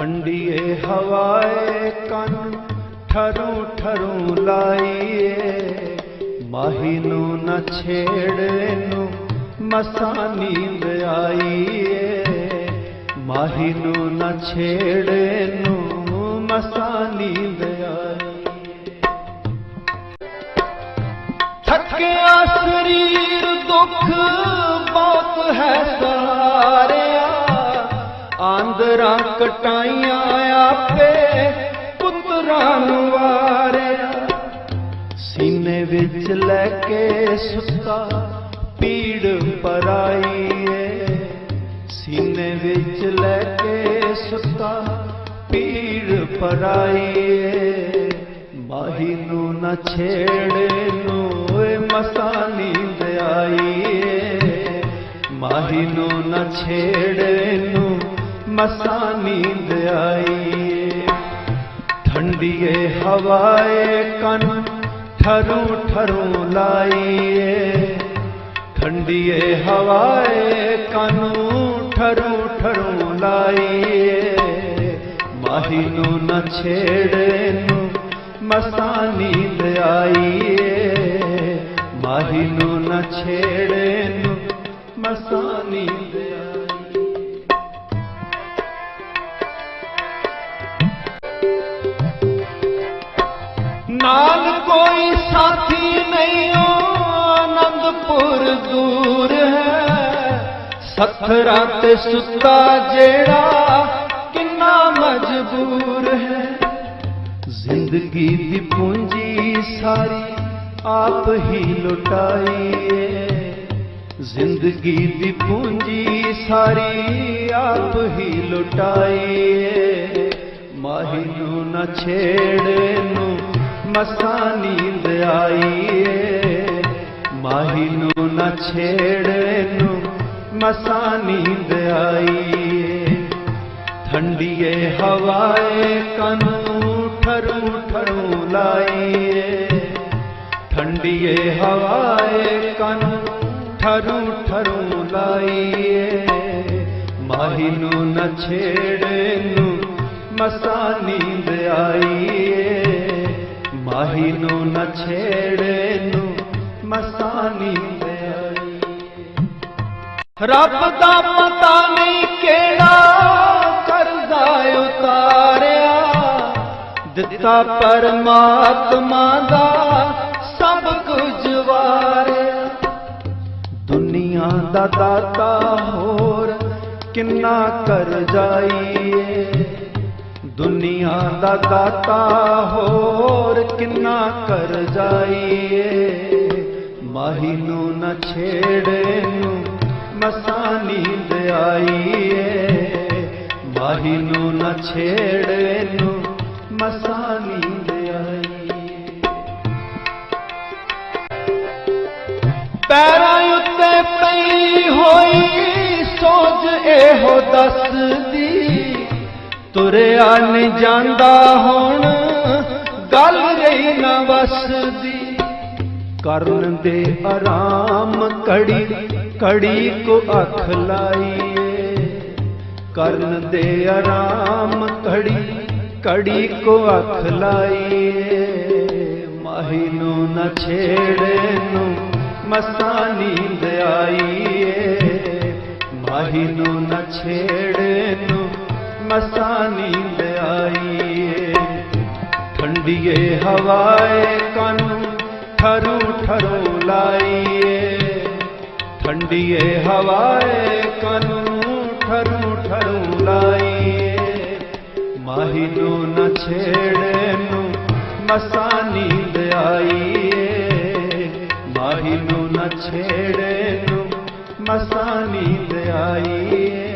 ਠੰਡੀਏ ਹਵਾਏ ਕੰਨ ਠਰੂ ਠਰੂ ਲਾਈਏ। ਮਾਹੀ ਨੂੰ ਨ ਛੇੜ ਨੂੰ ਮਸਾਂ ਨੀਂਦ ਆਈਏ। ਮਾਹੀ ਨੂੰ ਨ ਛੇੜ ਨੂੰ ਮਸਾਂ ਨੀਂਦ ਆਈਏ। ਥੱਕਿਆ ਸਰੀਰ ਦੁੱਖ ਬਹੁਤ ਹੈ ਸਾਰੇ ਆਂਦਰਾਂ ਕਟਾਈਆਂ ਆਪੇ, ਪੁੱਤਰਾਂ ਨੂੰ ਵਾਰਿਆ। ਸੀਨੇ ਵਿੱਚ ਲੈ ਕੇ ਸੁੱਤਾ, ਪੀੜ ਪਰਾਈਏ। ਸੀਨੇ ਵਿੱਚ ਲੈ ਕੇ ਸੁੱਤਾ, ਪੀੜ ਪਰਾਈਏ। ਮਾਹੀ ਨੂੰ ਨਾ ਛੇੜ ਨੂੰ ਏ ਮਸਾ ਨੀਂਦ ਆਈਏ। ਮਾਹੀ ਨੂੰ ਨਾ ਛੇੜ ਨੂੰ ਮਸਾ ਨੀਂਦ ਆਈਏ ਠੰਡੀਏ ਹਵਾਏ ਕੰਨ ਠਰੂ ਠਰੂ ਲਾਈਏ। ਠੰਡੀਏ ਹਵਾਏ ਕੰਨ ਠਰੂ ਠਰੂ ਲਾਈਏ। ਮਾਹੀ ਨੂੰ ਨ ਛੇੜ ਨੂੰ ਮਸਾ ਨੀਂਦ ਆਈਏ। ਮਾਹੀ ਨੂੰ ਨ ਛੇੜ ਨੂੰ ਮਸਾਂ ਨੀਂਦ ਆਈਏ। ਨਾਲ ਕੋਈ ਸਾਥੀ ਨਹੀਂ ਓ ਆਨੰਦਪੁਰ ਦੂਰ ਹੈ। ਸੱਥਰਾਂ ਤੇ ਸੁੱਤਾ ਜਿਹੜਾ ਕਿੰਨਾ ਮਜਬੂਰ ਹੈ। ਜ਼ਿੰਦਗੀ ਦੀ ਪੂੰਜੀ ਸਾਰੀ ਆਪ ਹੀ ਲੁਟਾਈਏ ਜ਼ਿੰਦਗੀ ਦੀ ਪੂੰਜੀ ਸਾਰੀ ਆਪ ਹੀ ਲੁਟਾਈਏ ਮਾਹੀ ਨੂੰ ਨਾ ਛੇੜ ਨੂੰ ਮਸਾ ਨੀਂਦ ਆਈ ਆਈਏ। ਮਾਹੀ ਨੂੰ ਨਾ ਛੇੜ ਨੂੰ ਮਸਾ ਨੀਂਦ ਆਈਏ। ਠੰਡੀਏ ਹਵਾਏ, ਕੰਨ ਠਰੂ ਠਰੂ ਲਾਈਏ। ਠੰਡੀਏ ਹਵਾਏ, ਕੰਨ ਠਰੂ ਠਰੂ ਲਾਈਏ। ਮਾਹੀ ਨੂੰ ਨ ਛੇੜ ਨੂੰ ਮਸਾ ਨੀਂਦ ਆਈਏ। ਮਾਹੀ ਨੂੰ ਨ ਛੇੜ ਨੂੰ ਮਸਾਨੀ ਨੀਂਦ ਆਈਏ ਰੱਬ ਦਾ ਪਤਾ ਨਹੀਂ ਕਿਹੜਾ ਕਰਜ਼ਾ ਉਤਾਰਿਆ ਦਿੱਤਾ ਪਰਮਾਤਮਾ ਦਾ ਸਭ ਕੁਝ ਵਾਰਿਆ ਦੁਨੀਆ ਦਾ ਦਾਤਾ ਹੋਰ ਕਿੰਨਾ ਕਰ ਜਾਈਏ ਦੁਨੀਆ ਦਾ ਦਾਤਾ ਹੋਰ ਕਿੰਨਾ ਕਰ ਜਾਈਏ? ਮਾਹੀ ਨੂੰ ਨ ਛੇੜ ਨੂੰ ਮਸਾ ਨੀਂਦ ਆਈਏ। ਮਾਹੀ ਨੂੰ ਨ ਛੇੜ ਨੂੰ ਮਸਾ ਨੀਂਦ ਆਈਏ। ਪੈਰਾਂ ਉੱਤੇ ਪਈ ਹੋਈ ਸੋਚ ਇਹੋ ਦੱਸਦੀ ਤੁਰਿਆ ਨਹੀਂ ਜਾਂਦਾ ਹੁਣ। ਗੱਲ ਰਹੀ ਨਾ ਵਸਦੀ ਕਰਨ ਦੇ ਆਰਾਮ ਕੜੀ ਕੜੀ ਕੋ ਅੱਖ ਲਾਈਏ। ਕਰਨ ਦੇ ਆਰਾਮ ਕੜੀ ਕੜੀ ਕੋ ਅੱਖ ਲਾਈਏ। ਮਾਹੀ ਨੂੰ ਨ ਛੇੜ ਨੂੰ ਮਸਾਂ ਨੀਂਦ ਆਈਏ। ਮਾਹੀ ਨੂੰ ਨ ਛੇੜ ਮਸਾ ਨੀਂਦ ਆਈਏ ਠੰਡੀਏ ਹਵਾਏ ਕਾਨੂੰ ਠਰੂ ਠਰੂ ਲਾਈਏ। ਠੰਡੀਏ ਹਵਾਏ ਕੰਨ ਠਰੂ ਠਰੂ ਲਾਈਏ। ਮਾਹੀ ਨੂੰ ਨ ਛੇੜ ਨੂੰ ਮਸਾ ਨੀਂਦ ਆਈਏ ਮਾਹੀ ਨੂੰ ਨ ਛੇੜ ਨੂੰ ਮਸਾ ਨੀਂਦ ਆਈਏ